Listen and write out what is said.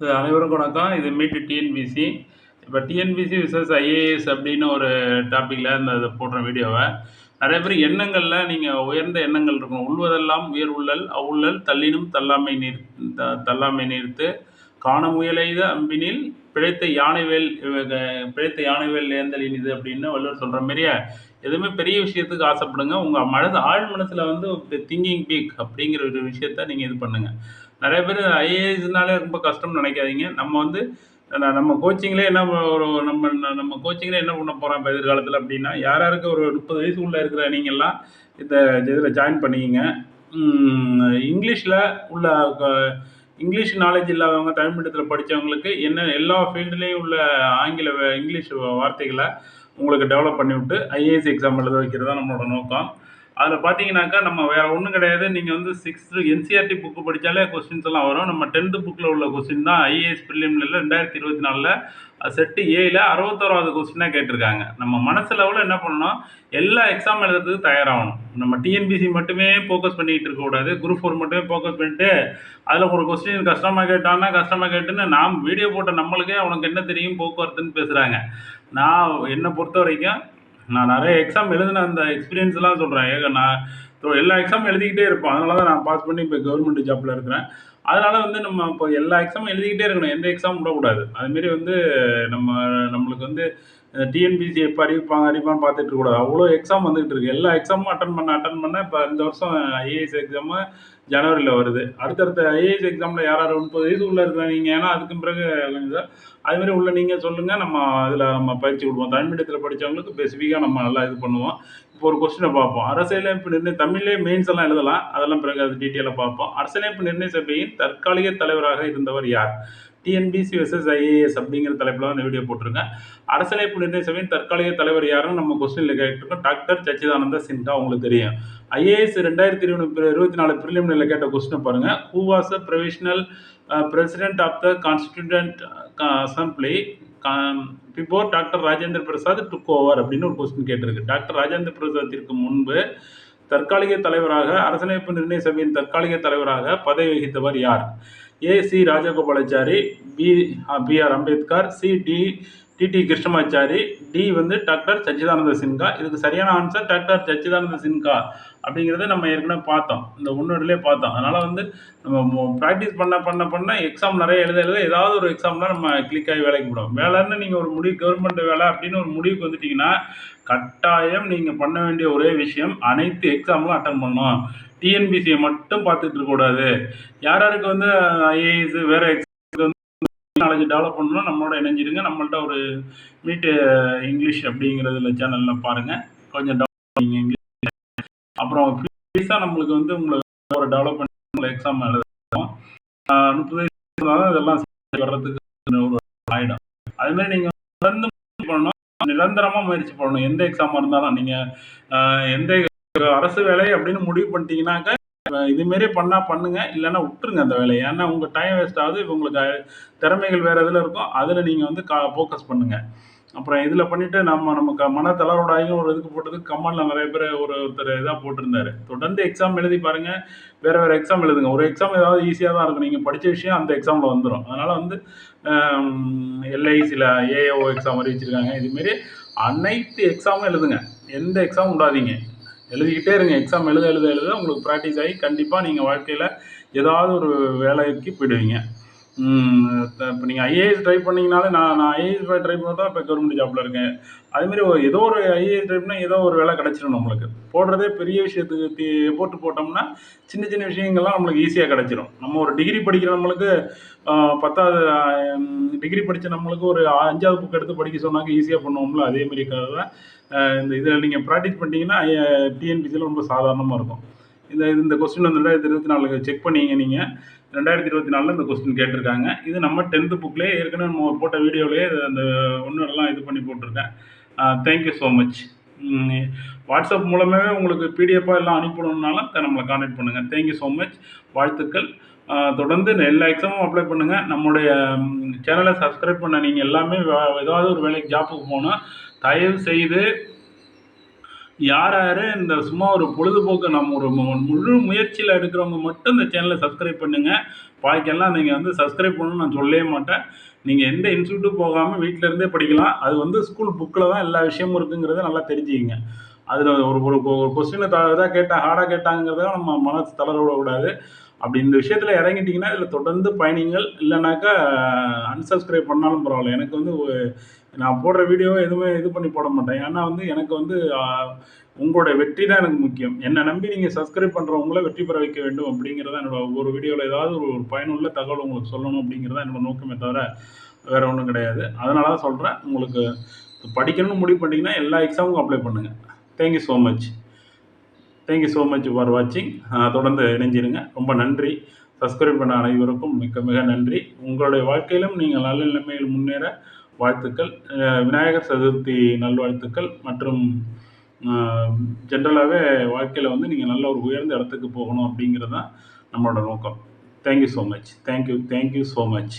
இது வணக்கம். இது மீட்டு டிஎன்பிசி இப்போ டிஎன்பிசி விசஸ் ஐஏஎஸ் அப்படின்னு ஒரு டாப்பிக்கில் இந்த இது போடுற வீடியோவை. நிறைய பேர் எண்ணங்களில் நீங்கள் உயர்ந்த எண்ணங்கள் இருக்கும் உள்வதெல்லாம் உயர் உள்ளல் அவுள்ளல் தள்ளினும் தள்ளாமை நீர் த தள்ளாமை நீர்த்து காண முயலைத அம்பினில் பிழைத்த யானைவேல் பிழைத்த யானைவேல் ஏந்தல் இனிது அப்படின்னு வள்ளுவர் சொல்கிற மாதிரியே எதுவுமே பெரிய விஷயத்துக்கு ஆசைப்படுங்க. உங்கள் மனது ஆழ் மனசில் வந்து திங்கிங் பீக் அப்படிங்கிற ஒரு விஷயத்த நீங்கள் இது பண்ணுங்கள் நிறைய பேர் ஐஏஎஸ்னாலே ரொம்ப கஷ்டம்னு நினைக்காதீங்க. நம்ம வந்து நம்ம கோச்சிங்லேயே என்ன ஒரு நம்ம நம்ம கோச்சிங்கில் என்ன பண்ண போகிறோம் இப்போ எதிர்காலத்தில் அப்படின்னா யார் யாருக்கு ஒரு முப்பது வயசு உள்ள இருக்கிற நீங்கள்லாம் இந்த இதில் ஜாயின் பண்ணிக்கிங்க. இங்கிலீஷில் உள்ள க- இங்கிலீஷ் நாலேஜ் இல்லாதவங்க தமிழ் மீடியத்தில் படித்தவங்களுக்கு என்ன எல்லா ஃபீல்டுலேயும் உள்ள ஆங்கில இங்கிலீஷ் வார்த்தைகளை உங்களுக்கு டெவலப் பண்ணிவிட்டு ஐஏஎஸ் எக்ஸாம் எழுத வைக்கிறது தான் நம்மளோட நோக்கம். அதில் பார்த்தீங்கன்னாக்கா நம்ம வேறு ஒன்றும் கிடையாது. நீங்கள் வந்து சிக்ஸ்த்து என்சிஆர்டி புக்கு படித்தாலே கொஸ்டின்ஸ் எல்லாம் வரும். நம்ம டென்த்து புக்கில் உள்ள கொஸ்டின் தான் ஐஏஎஸ் ப்ரிலிமில் ரெண்டாயிரத்தி இருபத்தி நாலில். செட்டு ஏயில் அறுபத்தோராவது கொஸ்டினாக கேட்டிருக்காங்க. நம்ம மனசு லெவலில் என்ன பண்ணணும்? எல்லா எக்ஸாம் எழுதுறதுக்கு தயாராகணும். நம்ம டிஎன்பிசி மட்டுமே ஃபோக்கஸ் பண்ணிக்கிட்டு இருக்கக்கூடாது குரூப் ஃபோர் மட்டுமே ஃபோக்கஸ் பண்ணிட்டு அதில் ஒரு கொஸ்டின் கஷ்டமாக கேட்டான்னா கஷ்டமாக கேட்டுன்னு நாம் வீடியோ போட்ட நம்மளுக்கே அவனுக்கு என்ன தெரியும் போக்குவரத்துன்னு பேசுகிறாங்க நான் என்னை பொறுத்த வரைக்கும் நான் நிறைய எக்ஸாம் எழுதின அந்த எக்ஸ்பீரியன்ஸ்லாம் சொல்கிறேன் ஏக நான் எல்லா எக்ஸாம் எழுதிக்கிட்டே இருப்பேன். அதனால தான் நான் பாஸ் பண்ணி இப்போ கவர்மெண்ட் ஜாப்பில் இருக்கிறேன். அதனால் வந்து நம்ம இப்போ எல்லா எக்ஸாமும் எழுதிக்கிட்டே இருக்கணும். எந்த எக்ஸாம் விடக்கூடாது. அதுமாரி வந்து நம்ம நம்மளுக்கு வந்து டிஎன்பிசி எப்போ அறிவிப்பாங்க அறிவிப்பான்னு பார்த்துட்டு இருக்கக்கூடாது. அவ்வளோ எக்ஸாம் வந்துகிட்டு இருக்கு. எல்லா எக்ஸாமும் அட்டன் பண்ண அட்டன் பண்ண இப்போ இந்த வருஷம் ஐஏஎஸ் எக்ஸாமு ஜனவரியில் வருது. அடுத்தடுத்த ஐஏஎஸ் எக்ஸாமில் யார் யார் முப்பது வயசு உள்ளே இருக்கிறீங்க? ஏன்னா அதுக்கு பிறகு கொஞ்சம் அதுமாரி உள்ள நீங்கள் சொல்லுங்கள் நம்ம அதில் நம்ம பயிற்சி கொடுப்போம். தமிழ் மீடியத்தில் படித்தவங்களுக்கு ஸ்பெசிஃபிக்காக நம்ம நல்லா இது பண்ணுவோம். இப்போ ஒரு கொஸ்டினை பார்ப்போம். அரசியலமைப்பு நிர்ணய தமிழ்லே மெயின்ஸ் எல்லாம் எழுதலாம். அதெல்லாம் பிறகு அது டீட்டெயிலாக பார்ப்போம். அரசியலமைப்பு நிர்ணய சபையின் தற்காலிக தலைவராக இருந்தவர் யார்? டிஎன்பிசி வெர்சஸ் ஐஏஎஸ் அப்படிங்கிற தலைப்பில் தான் இந்த வீடியோ போட்டிருக்கேன் அரசியலமைப்பு நிர்ணய சபையின் தற்காலிக தலைவர் யாருன்னு நம்ம கொஸ்டினில் கேட்டிருக்கோம். டாக்டர் சச்சிதானந்த சின்ஹா உங்களுக்கு தெரியும். ஐஏஎஸ் ரெண்டாயிரத்தி இருபது இருபத்தி நாலு ப்ரிலிமினரியில் கேட்ட கொஸ்டினை பாருங்கள் who was a provisional president of the constituent assembly before doctor Rajendra Prasad took over அப்படின்னு ஒரு கொஸ்டின் கேட்டிருக்கு. டாக்டர் ராஜேந்திர பிரசாத்திற்கு முன்பு தற்காலிக தலைவராக அரசியலமைப்பு நிர்ணய சபையின் தற்காலிக தலைவராக பதவி வகித்தவர் யார்? A C Rajagopalachari B B R Ambedkar D T T Krishnamachari D வந்து டாக்டர் சச்சிதானந்த சின்ஹா. இதுக்கு சரியான ஆன்சர் டாக்டர் சச்சிதானந்த சின்ஹா அப்படிங்கிறத நம்ம ஏற்கனவே பார்த்தோம். இந்த முன்னோடிலே பார்த்தோம். அதனால் வந்து நம்ம ப்ராக்டிஸ் பண்ண பண்ண பண்ண எக்ஸாம் நிறைய எழுத எழுத ஏதாவது ஒரு எக்ஸாம்னால் நம்ம கிளிக் ஆகி வேலைக்கு போடுவோம் வேலைன்னு நீங்கள் ஒரு முடிவு கவர்மெண்ட் வேலை அப்படின்னு ஒரு முடிவுக்கு வந்துட்டீங்கன்னா கட்டாயம் நீங்கள் பண்ண வேண்டிய ஒரே விஷயம் அனைத்து எக்ஸாமும் அட்டன் பண்ணணும். டிஎன்பிசியை மட்டும் பார்த்துட்டு இருக்கக்கூடாது. யார் யாருக்கு வந்து ஐஏஎஸ் வேறு எக்ஸ் நாலேஜ் டெவலப் பண்ணணும் நம்மளோட இணைஞ்சிருங்க. நம்மள்ட்ட ஒரு மீட்டு இங்கிலீஷ் அப்படிங்கிறதுல சேனலில் பாருங்கள் கொஞ்சம் டெவலப் அப்புறம் ஃபீஸாக நம்மளுக்கு வந்து உங்களை ஒரு டெவலப் பண்ணி உங்களை எக்ஸாம் எழுதுவோம் முப்பது இதெல்லாம் வர்றதுக்கு ஒரு ஆகிடும் அதுமாதிரி நீங்கள் தொடர்ந்து முயற்சி பண்ணணும். நிரந்தரமாக முயற்சி பண்ணணும். எந்த எக்ஸாமாக இருந்தாலும் நீங்கள் எந்த அரசு வேலை அப்படின்னு முடிவு பண்ணிட்டீங்கன்னாக்க இது மாரி பண்ணால் பண்ணுங்க இல்லைன்னா விட்டுருங்க அந்த வேலையை. ஏன்னா உங்கள் டைம் வேஸ்ட் ஆகுது இப்போ உங்களுக்கு திறமைகள் வேறு இதில் இருக்கும் அதில் நீங்கள் வந்து கா ஃபோக்கஸ் பண்ணுங்கள் அப்புறம் இதில் பண்ணிவிட்டு நம்ம நமக்கு மன தளர்வுடாகி ஒரு இதுக்கு போட்டதுக்கு கமெண்டில் நிறைய பேர் ஒரு ஒருத்தர் இதாக போட்டிருந்தாரு. தொடர்ந்து எக்ஸாம் எழுதி பாருங்கள் வேறு வேறு எக்ஸாம் எழுதுங்க. ஒரு எக்ஸாம் ஏதாவது ஈஸியாக தான் இருக்கும். நீங்கள் படித்த விஷயம் அந்த எக்ஸாமில் வந்துடும் அதனால் வந்து எல்ஐசியில் ஏஏஓ எக்ஸாம் அறிவிச்சிருக்காங்க இதுமாரி அனைத்து எக்ஸாமும் எழுதுங்க. எந்த எக்ஸாமும் விடாதீங்க எழுதிக்கிட்டே இருங்க. எக்ஸாம் எழுத எழுத எழுத உங்களுக்கு ப்ராக்டிஸ் ஆகி கண்டிப்பாக நீங்கள் வாழ்க்கையில் ஏதாவது ஒரு வேலைக்கு போயிடுவீங்க. இப்போ நீங்கள் ஐஏஎஸ் ட்ரை பண்ணீங்கனாலே நான் நான் ஐஏஎஸ் ட்ரை பண்ணால் தான் இப்போ கவர்மெண்ட் ஜாப்பில் இருக்கேன். அதுமாரி ஒரு ஏதோ ஒரு ஐஏஎஸ் ட்ரை பண்ணால் ஏதோ ஒரு வேலை கிடச்சிடும் நம்மளுக்கு. போடுறதே பெரிய விஷயத்துக்கு போட்டு போட்டோம்னா சின்ன சின்ன விஷயங்கள்லாம் நம்மளுக்கு ஈஸியாக கிடச்சிரும். நம்ம ஒரு டிகிரி படிக்கிற நம்மளுக்கு பத்தாவது டிகிரி படித்த நம்மளுக்கு ஒரு அஞ்சாவது புக் எடுத்து படிக்க சொன்னாக்க ஈஸியாக பண்ணுவோம்ல அதேமாரி தான் இந்த இதில் நீங்கள் ப்ராக்டிஸ் பண்ணிட்டீங்கன்னா டிஎன்பிசியில் ரொம்ப சாதாரணமாக இருக்கும். இந்த இந்த கொஸ்டின் வந்து ரெண்டாயிரத்தி இருபத்தி நாலுக்கு செக் பண்ணீங்க நீங்கள் ரெண்டாயிரத்தி இருபத்தி நாலில் இந்த கொஸ்டின் கேட்டிருக்காங்க. இது நம்ம டென்த்து புக்லேயே ஏற்கனவே நம்ம போட்ட வீடியோவிலே அந்த ஒன்றெல்லாம் இது பண்ணி போட்டிருக்கேன். தேங்க்யூ ஸோ மச் வாட்ஸ்அப் மூலமாகவே உங்களுக்கு பிடிஎஃபாக எல்லாம் அனுப்பணுன்னாலும் நம்மளை காண்டாக்ட் பண்ணுங்கள் தேங்க்யூ ஸோ மச் வாழ்த்துக்கள். தொடர்ந்து எல்லா எக்ஸாமும் அப்ளை பண்ணுங்கள் நம்முடைய சேனலை சப்ஸ்கிரைப் பண்ண நீங்கள் எல்லாமே ஏதாவது ஒரு வேலைக்கு ஜாப்புக்கு போனால் தயவு செய்து யார் யார் இந்த சும்மா ஒரு பொழுதுபோக்கு நம்ம ஒரு முழு முயற்சியில் எடுக்கிறவங்க மட்டும் இந்த சேனலை சப்ஸ்கிரைப் பண்ணுங்கள் பாக்கியெல்லாம் நீங்கள் வந்து சப்ஸ்கிரைப் பண்ணணும்னு நான் சொல்லவே மாட்டேன். நீங்கள் எந்த இன்ஸ்டியூட்டும் போகாமல் வீட்டில் இருந்தே படிக்கலாம். அது வந்து ஸ்கூல் புக்கில் தான் எல்லா விஷயமும் இருக்குங்கிறத நல்லா தெரிஞ்சுக்கிங்க. அதில் ஒரு ஒரு ஒரு கொஸ்டினை த இதாக கேட்டால் ஹார்டாக கேட்டாங்கிறத நம்ம மனசு தளர விடக்கூடாது. அப்படி இந்த விஷயத்தில் இறங்கிட்டிங்கன்னா இதில் தொடர்ந்து பயணிங்கள். இல்லைனாக்கா அன்சப்ஸ்கிரைப் பண்ணாலும் பரவாயில்ல. எனக்கு வந்து நான் போடுற வீடியோவை எதுவுமே இது பண்ணி போட மாட்டேன். ஏன்னா வந்து எனக்கு வந்து உங்களோட வெற்றி தான் எனக்கு முக்கியம். என்னை நம்பி நீங்கள் சப்ஸ்கிரைப் பண்ணுறவங்கள வெற்றி பெற வைக்க வேண்டும் அப்படிங்கிறத என்னோட ஒவ்வொரு வீடியோவில் ஏதாவது ஒரு ஒரு பயனுள்ள தகவல் உங்களுக்கு சொல்லணும் அப்படிங்கிறத என்னோட நோக்கமே தவிர வேறு ஒன்றும் கிடையாது. அதனால தான் சொல்கிறேன் உங்களுக்கு படிக்கணும்னு முடிவு பண்ணிங்கன்னா எல்லா எக்ஸாமுக்கும் அப்ளை பண்ணுங்கள் thank you so much thank you so much for வாட்சிங் தொடர்ந்து இணைஞ்சிருங்க. ரொம்ப நன்றி. சப்ஸ்கிரைப் பண்ண அனைவருக்கும் மிக்க மிக நன்றி. உங்களுடைய வாழ்க்கையிலும் நீங்கள் நல்ல நிலைமையில் முன்னேற வாழ்த்துக்கள். விநாயகர் சதுர்த்தி நல்வாழ்த்துக்கள். மற்றும் ஜென்ரலாகவே வாழ்க்கையில் வந்து நீங்கள் நல்ல ஒரு உயர்ந்த இடத்துக்கு போகணும் அப்படிங்கிறது தான் நம்மளோட நோக்கம். Thank you so much thank you thank you so much